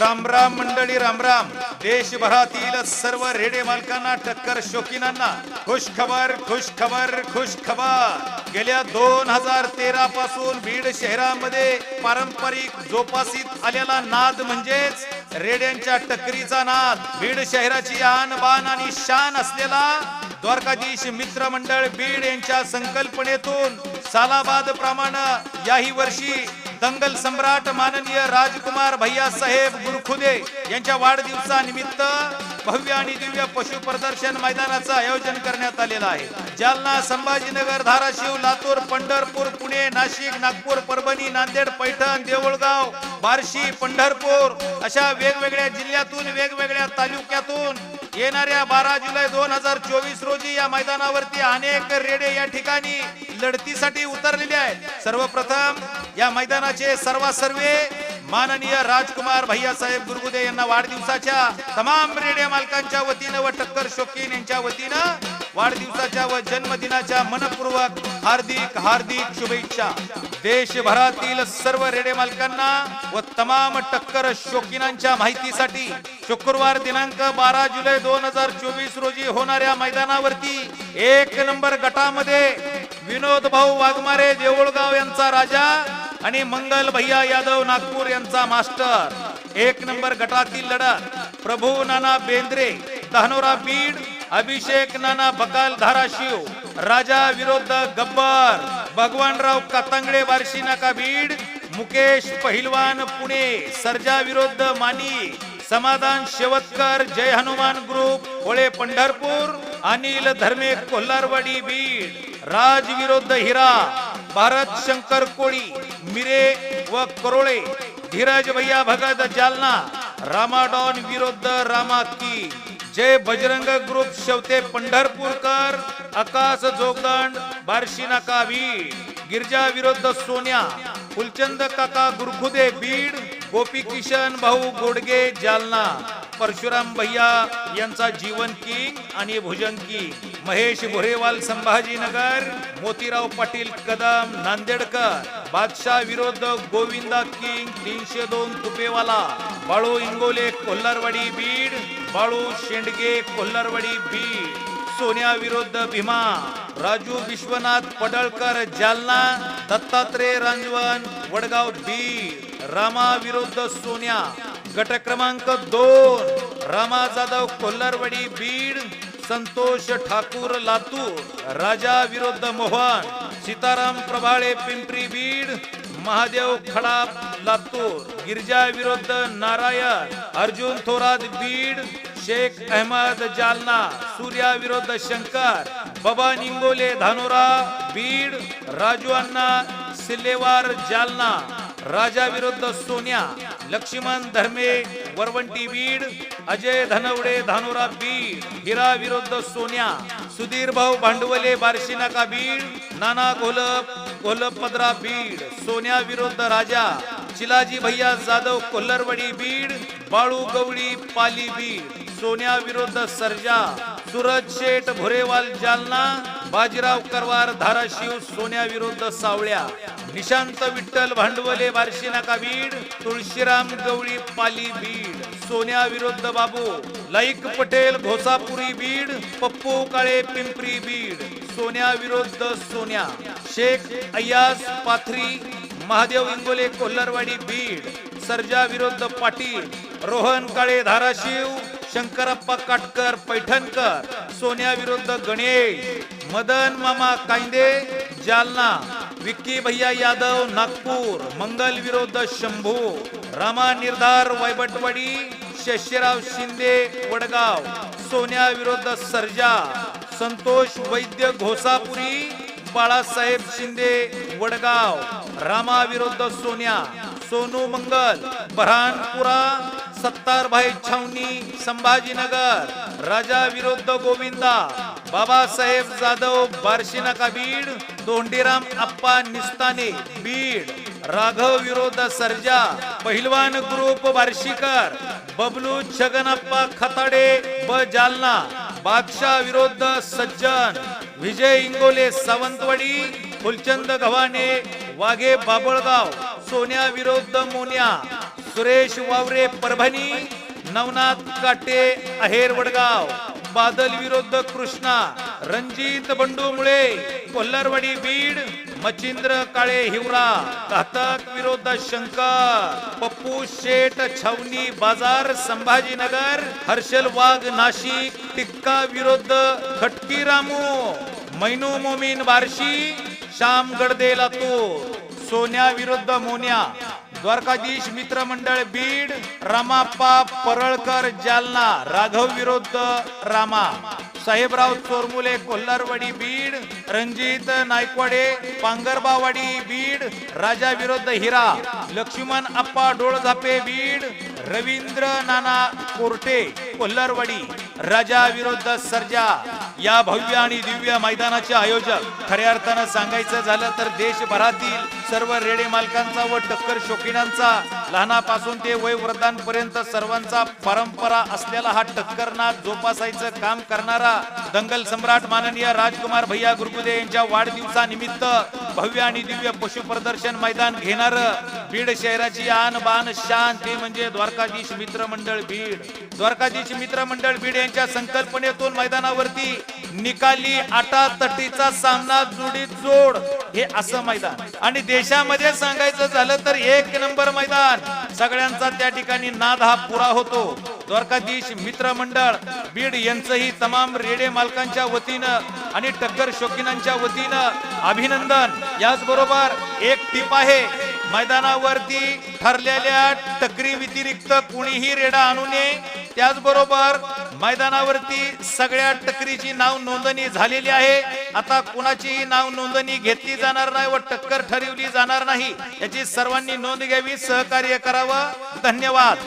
रामराम मंडळी रामराम देशभरातील सर्व रेडे मालकांना टक्कर शोकीनांना खुश खबर खुश खबर खुश खबर. गेल्या दोन हजार तेरा पासून बीड शहरामध्ये पारंपरिक जोपासित आलेला नाद म्हणजेच रेड्यांच्या टक्करीचा नाद. बीड शहराची आन बान आणि शान असलेला द्वारकाधीश मित्र मंडळ बीड यांच्या संकल्पनेतून सालाबाद प्रमाण याही वर्षी दंगल सम्राट माननीय राजकुमार भैया साहेब गुरुखुदे यांच्या वाढदिवसानिमित्त भव्य आणि दिव्य पशु प्रदर्शन मैदानाचं आयोजन करण्यात आलेलं आहे. जालना संभाजीनगर धाराशिव लातूर पंढरपूर पुणे नाशिक नागपूर परभणी नांदेड पैठण देऊळगाव बार्शी पंढरपूर अशा वेगवेगळ्या जिल्ह्यातून वेगवेगळ्या तालुक्यातून येणाऱ्या बारा जुलै दोन हजार चोवीस रोजी या मैदानावरती अनेक रेडे या ठिकाणी लढतीसाठी उतरलेले आहेत. सर्वप्रथम या मैदानाचे सर्वा सर्वे माननीय राजकुमार भैया साहेब गुरगुदे यांना वाढदिवसाच्या तमाम रेडे मालकांच्या वतीनं व टक्कर शोकीन यांच्या वतीनं वाढदिवसाच्या व जन्मदिनाच्या मनपूर्वक हार्दिक हार्दिक शुभेच्छा. देशभरातील सर्व रेडे मालकांना व तमाम टक्कर शोकीनांच्या माहितीसाठी शुक्रवार दिनांक बारा जुलै दोन हजार चोवीस रोजी होणाऱ्या मैदानावरती एक नंबर गटामध्ये विनोद भाऊ वाघमारे देऊळगाव यांचा राजा आणि मंगल भैया यादव नागपूर यांचा मास्टर. एक नंबर गटातील लढत. प्रभू नाना बेंद्रे धानोरा बीड अभिषेक नाना बकाल धाराशिव राजा विरुद्ध गब्बर भगवानराव कातांगडे बार्शी नाका बीड मुकेश पहिलवान पुणे सर्जा विरुद्ध मानी समाधान शेवतकर जय हनुमान ग्रुप होळे पंढरपूर अनिल धर्मे कोल्हारवाडी बीड राज विरुद्ध हिरा भारत शंकर कोळी मिरे व करोळे धीरज भैया भगत जालना रामाडॉन विरुद्ध रामा की जय बजरंग ग्रुप शेवते पंढरपूरकर आकाश जोगदंड बार्शी नाका बीड गिरजा विरुद्ध सोन्या फुलचंद काका गुरखुदे बीड गोपी किशन भाऊ गोडगे जालना परशुराम भैया यांचा जीवन किंग आणि भुजन किंग महेश भोरेवाल संभाजीनगर मोतीराव पाटील कदम नांदेडकर बादशाह विरुद्ध गोविंदा किंग तीनशे दोन तुपेवाला बाळू इंगोले कोल्हारवाडी बीड बाळू शेंडगे कोल्हारवाडी बीड सोन्या विरुद्ध भीमा राजू विश्वनाथ पडळकर जालना दत्तात्रय रांजवन वडगाव बीड रामाविरुद्ध सोन्या. गट क्रमांक दोन. रामा जाधव कोल्हारवाडी बीड. संतोष ठाकूर लातूर. राजा विरुद्ध मोहन. सीताराम प्रभाळे पिंपरी बीड. महादेव खडा लातूर. गिरजा विरुद्ध नारायण. अर्जुन थोरात बीड. शेख अहमद जालना. सूर्या विरुद्ध शंकर. बाबा निंगोले धानोरा बीड. राजू अण्णा सिल्लेवार जालना. राजा विरुद्ध सोन्या लक्ष्मण धर्मे वरवंटी बीड अजय धनवडे धानोरा बीड हिरा विरुद्ध सोन्या सुधीर भाऊ भांडवले बारशी नाका बीड नाना घोलप घोलप पदरा बीड सोन्या विरुद्ध राजा चिलाजी भैया जाधव कोल्हरवडी बीड बाळू गवळी पाली बीड सोन्या विरुद्ध सर्जा सूरज शेठ भोरेवाल जालना बाजीराव करवार धाराशिव सोन्या विरुद्ध सावळ्या. निशांत विठ्ठल भांडवले बार्शी नाका बीड. तुळशीराम गवळी पाली बीड. सोन्या विरुद्ध बाबू. लाईक पटेल घोसापुरी बीड. पप्पू काळे पिंपरी बीड. सोन्या विरुद्ध सोन्या. शेख अय्यास पाथरी महादेव इंगोले कोल्हारवाडी बीड. सर्जा विरुद्ध पाटील. रोहन काळे धाराशिव. शंकरप्पा काटकर पैठणकर सोन्या विरुद्ध गणेश मदन मामा कायदे जालना विक्की भैया यादव नागपूर मंगल विरुद्ध शंभू रामा निर्धार वैबटवाडी शशीराव शिंदे वडगाव सोन्या विरुद्ध सर्जा संतोष वैद्य घोसापुरी बाळासाहेब शिंदे वडगाव रामा विरुद्ध सोन्या सोनू मंगल बऱ्हाणपुरा सत्तारभाई छावणी संभाजीनगर राजा विरुद्ध गोविंदा बाबासाहेब जाधव बार्शीनाका बीड तोंडीराम आप्पा निस्ताने बीड राघव विरोध सर्जा पहिलवान ग्रुप बार्शीकर बबलू छगनप्पा खताडे ब जालना बादशाह विरोध सज्जन विजय इंगोले सावंतवाडी फुलचंद गव्हाणे वाघे बाबळगाव सोन्या विरुद्ध मोन्या सुरेश वावरे परभणी नवनाथ काटे अहेर वडगाव बादल विरुद्ध कृष्णा रणजित बंडू मुळे कोल्हारवाडी बीड मच्छिंद्र काळे हिवरा घातक विरोध शंकर पप्पू शेठ छावणी बाजार संभाजीनगर हर्षल वाघ नाशिक टिक्का विरुद्ध खटकी रामू मैनू मोमीन बार्शी श्याम गडदे लातूर सोन्या विरुद्ध मोन्या. द्वारकाधीश मित्र मंडळ बीड रामाप्पा परळकर जालना राघव विरुद्ध रामा. साहेबराव चोरमुले कोल्हारवाडी बीड रणजित नायकवाडे पांगरबावाडी बीड राजा विरुद्ध हिरा लक्ष्मण अप्पा डोळझापे बीड रवींद्र नाना कोरटे कोल्हारवाडी राजा विरुद्ध सर्जा. या भव्य आणि दिव्य मैदानाचे आयोजक खऱ्या अर्थानं सांगायचं झालं तर देशभरातील सर्व रेडे मालकांचा व टक्कर शौकीनांचा लहानापासून ते वयवृद्धांपर्यंत सर्वांचा परंपरा असलेला हा टक्कर नाद जोपासायचं काम करणारा दंगल सम्राट माननीय राजकुमार भैया गुरगुदे यांच्या वाढदिवसानिमित्त भव्य आणि दिव्य पशु प्रदर्शन मैदान घेणार बीड शहराची आन बान शान ते म्हणजे द्वारकाधीश मित्र मंडळ बीड. द्वारकाधीश मित्र मंडळ बीड यांच्या संकल्पनेतून मैदानावरती निकाली आटा तटीचा सामना जोडीत जोड. हे असं मैदान. आणि देशामध्ये सांगायचं झालं तर एक नंबर मैदान. सगळ्यांचा त्या ठिकाणी नाद हा पुरा होतो. द्वारकाधीश मित्र मंडळ बीड यांचंही तमाम रेडे मालकांच्या वतीनं आणि टक्कर शौकीनांच्या वतीनं अभिनंदन. याचबरोबर एक टीप आहे मैदानावरती ठरलेल्या टकरी व्यतिरिक्त कुणीही रेडा आणू नये. त्याचबरोबर मैदानावरती सगळ्या टकरीची नाव नोंदणी झालेली आहे. आता कुणाचीही नाव नोंदणी घेतली जाणार नाही व टक्कर ठरवली जाणार नाही. याची सर्वांनी नोंद घ्यावी सहकार्य करावं. धन्यवाद.